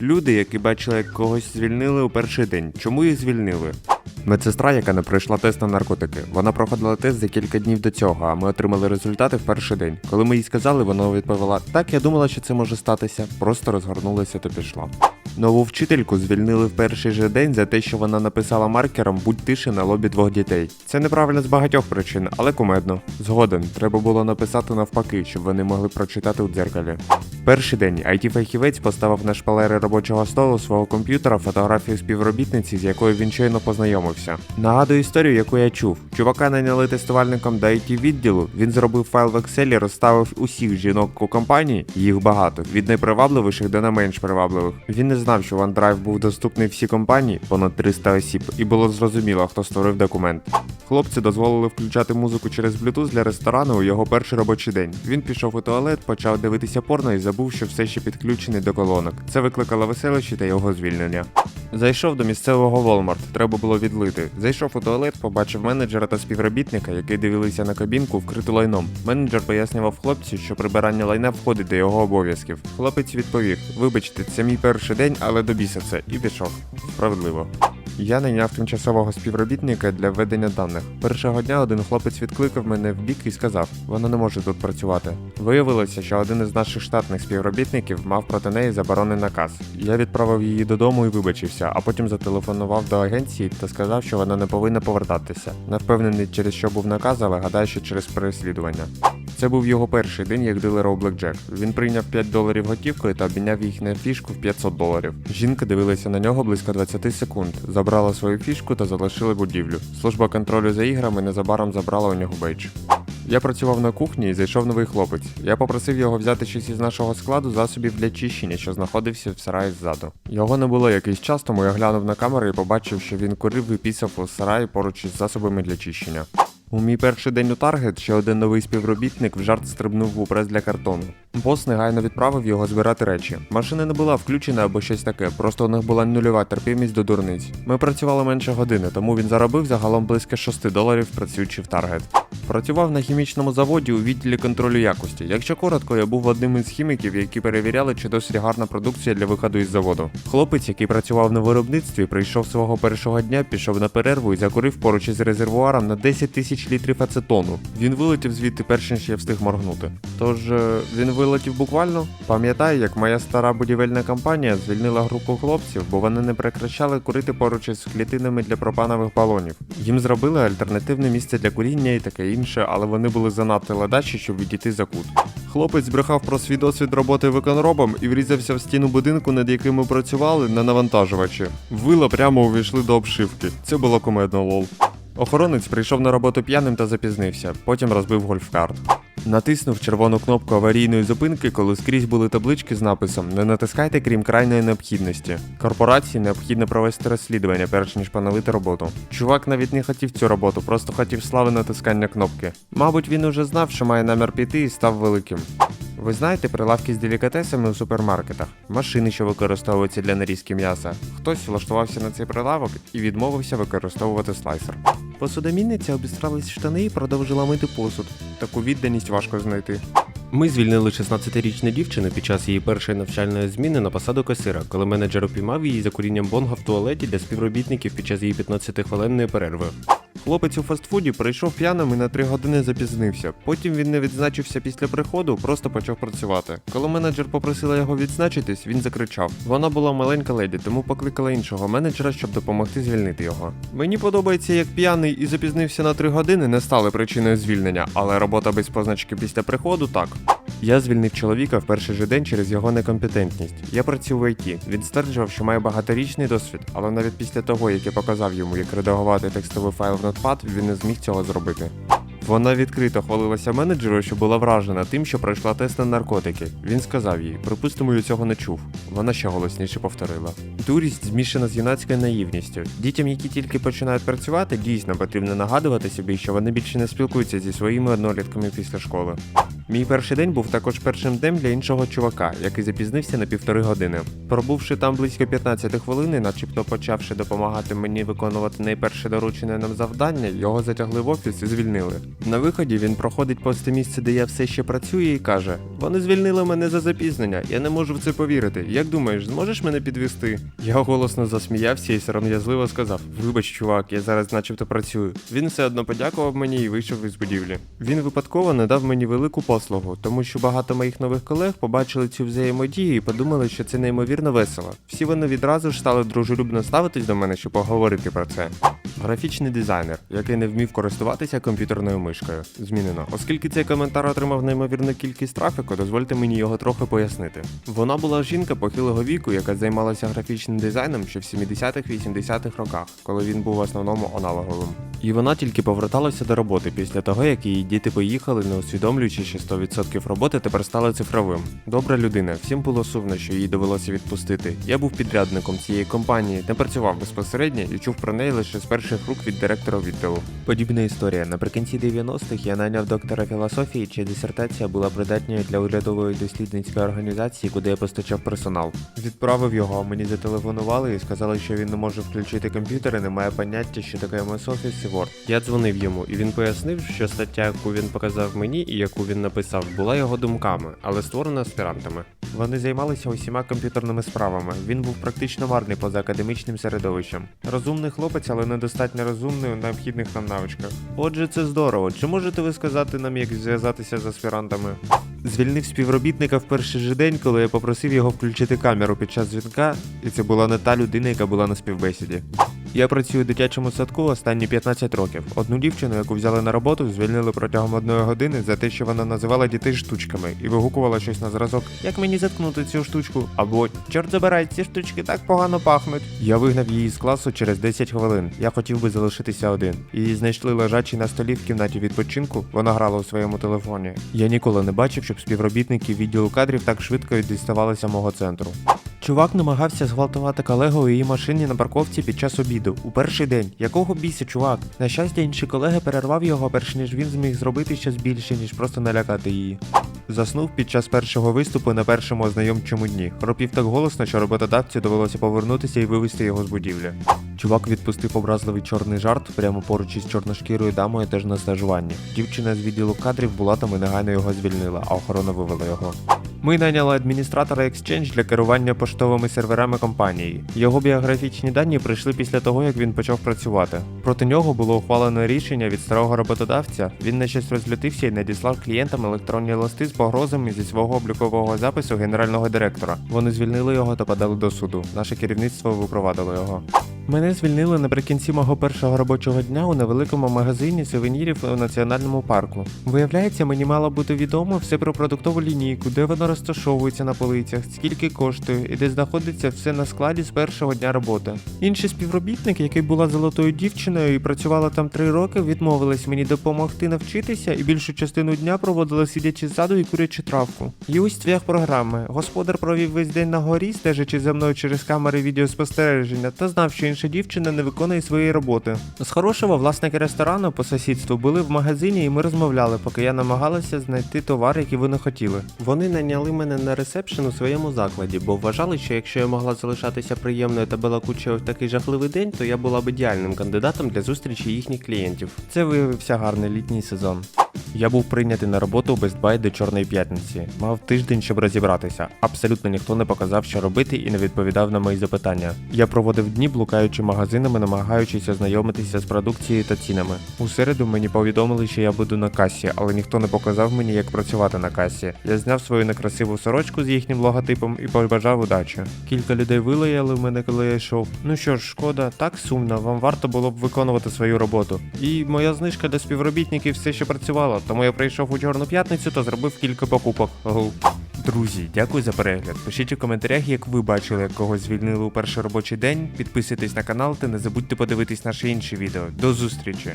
Люди, які бачили, як когось звільнили у перший день. Чому їх звільнили? Медсестра, яка не пройшла тест на наркотики. Вона проходила тест за кілька днів до цього, а ми отримали результати в перший день. Коли ми їй сказали, вона відповіла: Так, я думала, що це може статися. Просто розгорнулася та пішла. Нову вчительку звільнили в перший же день за те, що вона написала маркером будь тише на лобі двох дітей. Це неправильно з багатьох причин, але кумедно. Згоден, треба було написати навпаки, щоб вони могли прочитати у дзеркалі. Перший день it фахівець поставив на шпалери робочого столу свого комп'ютера фотографію співробітниці, з якою він щойно познайомився. Нагадую історію, яку я чув. Чувака найняли тестувальником до it відділу. Він зробив файл в Excel, розставив усіх жінок у компанії, їх багато, від найпривабливіших до найменш привабливих. Він не знав, що OneDrive був доступний всій компанії, понад 300 осіб, і було зрозуміло, хто створив документ. Хлопці дозволили включати музику через Bluetooth для ресторану у його перший робочий день. Він пішов у туалет, почав дивитися порно і забув, що все ще підключений до колонок. Це викликало веселище та його звільнення. Зайшов до місцевого Walmart, треба було відлити. Зайшов у туалет, побачив менеджера та співробітника, які дивилися на кабінку, вкриту лайном. Менеджер пояснював хлопцю, що прибирання лайна входить до його обов'язків. Хлопець відповів: Вибачте, це мій перший день, але до біса це, і пішов. Справедливо. Я найняв тимчасового співробітника для введення даних. Першого дня один хлопець відкликав мене в бік і сказав: вона не може тут працювати. Виявилося, що один із наших штатних співробітників мав проти неї заборонений наказ. Я відправив її додому і вибачився, а потім зателефонував до агенції та сказав, що вона не повинна повертатися. Не впевнений, через що був наказ, але гадаю, що через переслідування. Це був його перший день як дилера у Blackjack. Він прийняв 5 доларів готівкою та обміняв їх на фішку в 500 доларів. Жінка дивилася на нього близько 20 секунд, забрала свою фішку та залишила будівлю. Служба контролю за іграми незабаром забрала у нього бейдж. Я працював на кухні і зайшов новий хлопець. Я попросив його взяти щось із нашого складу засобів для чищення, що знаходився в сараї ззаду. Його не було якийсь час, тому я глянув на камеру і побачив, що він курив і пісав у сараї поруч із засобами для чищення. У мій перший день у Таргет ще один новий співробітник в жарт стрибнув в упрес для картону. Бос негайно відправив його збирати речі. Машина не була включена або щось таке, просто у них була нульова терпімість до дурниць. Ми працювали менше години, тому він заробив загалом близько 6 доларів, працюючи в Таргет. Працював на хімічному заводі у відділі контролю якості. Якщо коротко, я був одним із хіміків, які перевіряли, чи досить гарна продукція для виходу із заводу. Хлопець, який працював на виробництві, прийшов свого першого дня, пішов на перерву і закурив поруч із резервуаром на 10 тисяч літрів ацетону. Він вилетів звідти перш ніж я встиг моргнути. Тож е, він вилетів буквально. Пам'ятаю, як моя стара будівельна компанія звільнила групу хлопців, бо вони не прекращали курити поруч із клітинами для пропанових балонів. Їм зробили альтернативне місце для куріння і таке інше, але вони були занадто ледачі, щоб відійти за кут. Хлопець збрехав про свій досвід роботи виконробом і врізався в стіну будинку, над яким ми працювали, на навантажувачі. Вила прямо увійшли до обшивки. Це було комедно лол. Охоронець прийшов на роботу п'яним та запізнився, потім розбив гольфкарт. Натиснув червону кнопку аварійної зупинки, коли скрізь були таблички з написом Не натискайте крім крайньої необхідності. Корпорації необхідно провести розслідування, перш ніж поновити роботу. Чувак навіть не хотів цю роботу, просто хотів слави натискання кнопки. Мабуть, він уже знав, що має намір піти і став великим. Ви знаєте прилавки з делікатесами у супермаркетах, машини, що використовуються для нарізки м'яса. Хтось влаштувався на цей прилавок і відмовився використовувати слайсер. Посудомінниця обістралась штани і продовжила мити посуд. Таку відданість важко знайти. Ми звільнили 16-річну дівчину під час її першої навчальної зміни на посаду касира, коли менеджер упіймав її за курінням бонга в туалеті для співробітників під час її 15-хвилинної перерви. Хлопець у фастфуді прийшов п'яним і на три години запізнився. Потім він не відзначився після приходу, просто почав працювати. Коли менеджер попросила його відзначитись, він закричав. Вона була маленька леді, тому покликала іншого менеджера, щоб допомогти звільнити його. Мені подобається, як п'яний і запізнився на три години не стали причиною звільнення, але робота без позначки після приходу так. Я звільнив чоловіка в перший же день через його некомпетентність. Я працюю в ІТ. Він стверджував, що має багаторічний досвід, але навіть після того, як я показав йому, як редагувати текстовий файл в Notepad, він не зміг цього зробити. Вона відкрито хвалилася менеджеру, що була вражена тим, що пройшла тест на наркотики. Він сказав їй, припустимо, я цього не чув. Вона ще голосніше повторила. Дурість змішана з юнацькою наївністю. Дітям, які тільки починають працювати, дійсно потрібно нагадувати собі, що вони більше не спілкуються зі своїми однолітками після школи. Мій перший день був також першим днем для іншого чувака, який запізнився на півтори години. Пробувши там близько 15 хвилин, начебто почавши допомагати мені виконувати найперше доручене нам завдання, його затягли в офіс і звільнили. На виході він проходить повз місце, де я все ще працюю, і каже: Вони звільнили мене за запізнення. Я не можу в це повірити. Як думаєш, зможеш мене підвести? Я голосно засміявся і сором'язливо сказав: Вибач, чувак, я зараз начебто працюю. Він все одно подякував мені і вийшов із будівлі. Він випадково надав мені велику послугу, тому що багато моїх нових колег побачили цю взаємодію і подумали, що це неймовірно весело. Всі вони відразу ж стали дружелюбно ставитись до мене, щоб поговорити про це. Графічний дизайнер, який не вмів користуватися комп'ютерною мишкою, змінено. Оскільки цей коментар отримав неймовірну кількість трафіку, дозвольте мені його трохи пояснити. Вона була жінка похилого віку, яка займалася графічним дизайном ще в 70-х-80-х роках, коли він був в основному аналоговим. І вона тільки поверталася до роботи після того, як її діти поїхали, не усвідомлюючи, що 100% роботи тепер стали цифровим. Добра людина, всім було сумно, що їй довелося відпустити. Я був підрядником цієї компанії, не працював безпосередньо і чув про неї лише з перших рук від директора відділу. Подібна історія. Наприкінці 90-х я найняв доктора філософії, чия дисертація була придатньою для урядової дослідницької організації, куди я постачав персонал. Відправив його, мені зателефонували і сказали, що він не може включити комп'ютер і не має поняття, що таке MS Office і Word. Я дзвонив йому, і він пояснив, що стаття, яку він показав мені і яку він написав, була його думками, але створена аспірантами. Вони займалися усіма комп'ютерними справами. Він був практично марний поза академічним середовищем. Розумний хлопець, але недостатньо розумний у необхідних нам навичках. Отже, це здорово. Чи можете ви сказати нам, як зв'язатися з аспірантами? Звільнив співробітника в перший же день, коли я попросив його включити камеру під час дзвінка, і це була не та людина, яка була на співбесіді. Я працюю в дитячому садку останні 15 років. Одну дівчину, яку взяли на роботу, звільнили протягом одної години за те, що вона називала дітей штучками і вигукувала щось на зразок. Як мені заткнути цю штучку? Або чорт забирай, ці штучки так погано пахнуть. Я вигнав її з класу через 10 хвилин. Я хотів би залишитися один. Її знайшли лежачі на столі в кімнаті відпочинку. Вона грала у своєму телефоні. Я ніколи не бачив, щоб співробітники відділу кадрів так швидко діставалися мого центру. Чувак намагався зґвалтувати колегу у її машині на парковці під час обіду у перший день. Якого біса, чувак? На щастя, інший колега перервав його, перш ніж він зміг зробити щось більше, ніж просто налякати її. Заснув під час першого виступу на першому ознайомчому дні. Хропів так голосно, що роботодавцю довелося повернутися і вивезти його з будівлі. Чувак відпустив образливий чорний жарт прямо поруч із чорношкірою дамою теж на стажуванні. Дівчина з відділу кадрів була там і негайно його звільнила, а охорона вивела його. Ми найняли адміністратора Exchange для керування поштовими серверами компанії. Його біографічні дані прийшли після того, як він почав працювати. Проти нього було ухвалено рішення від старого роботодавця. Він на щось розлютився і надіслав клієнтам електронні листи з погрозами зі свого облікового запису генерального директора. Вони звільнили його та подали до суду. Наше керівництво випровадило його. Мене звільнили наприкінці мого першого робочого дня у невеликому магазині сувенірів у національному парку. Виявляється, мені мало бути відомо все про продуктову лінійку, де вона розташовується на полицях, скільки коштує і де знаходиться все на складі з першого дня роботи. Інший співробітник, який була золотою дівчиною і працювала там три роки, відмовилась мені допомогти навчитися і більшу частину дня проводила сидячи ззаду і курячи травку. І ось цвях програми. Господар провів весь день на горі, стежачи за мною через камери відеоспостереження, та знав, що інша дівчина не виконує своєї роботи. З хорошого власники ресторану по сусідству були в магазині, і ми розмовляли, поки я намагалася знайти товар, який вони хотіли. Вони найняли мене на ресепшн у своєму закладі, бо вважали, що якщо я могла залишатися приємною та балакучою в такий жахливий день, то я була б ідеальним кандидатом для зустрічі їхніх клієнтів. Це виявився гарний літній сезон. Я був прийнятий на роботу Best Buy до Чорної п'ятниці. Мав тиждень, щоб розібратися. Абсолютно ніхто не показав, що робити, і не відповідав на мої запитання. Я проводив дні, блукаючи магазинами, намагаючись ознайомитися з продукцією та цінами. У середу мені повідомили, що я буду на касі, але ніхто не показав мені, як працювати на касі. Я зняв свою некрасиву сорочку з їхнім логотипом і побажав удачі. Кілька людей вилаяли мене, коли я йшов. Ну що ж, шкода, так сумно. Вам варто було б виконувати свою роботу. І моя знижка для співробітників все ще працювала, тому я прийшов у чорну п'ятницю та зробив кілька покупок. Друзі, дякую за перегляд. Пишіть у коментарях, як ви бачили, як когось звільнили у перший робочий день. Підписуйтесь на канал та не забудьте подивитись наші інші відео. До зустрічі!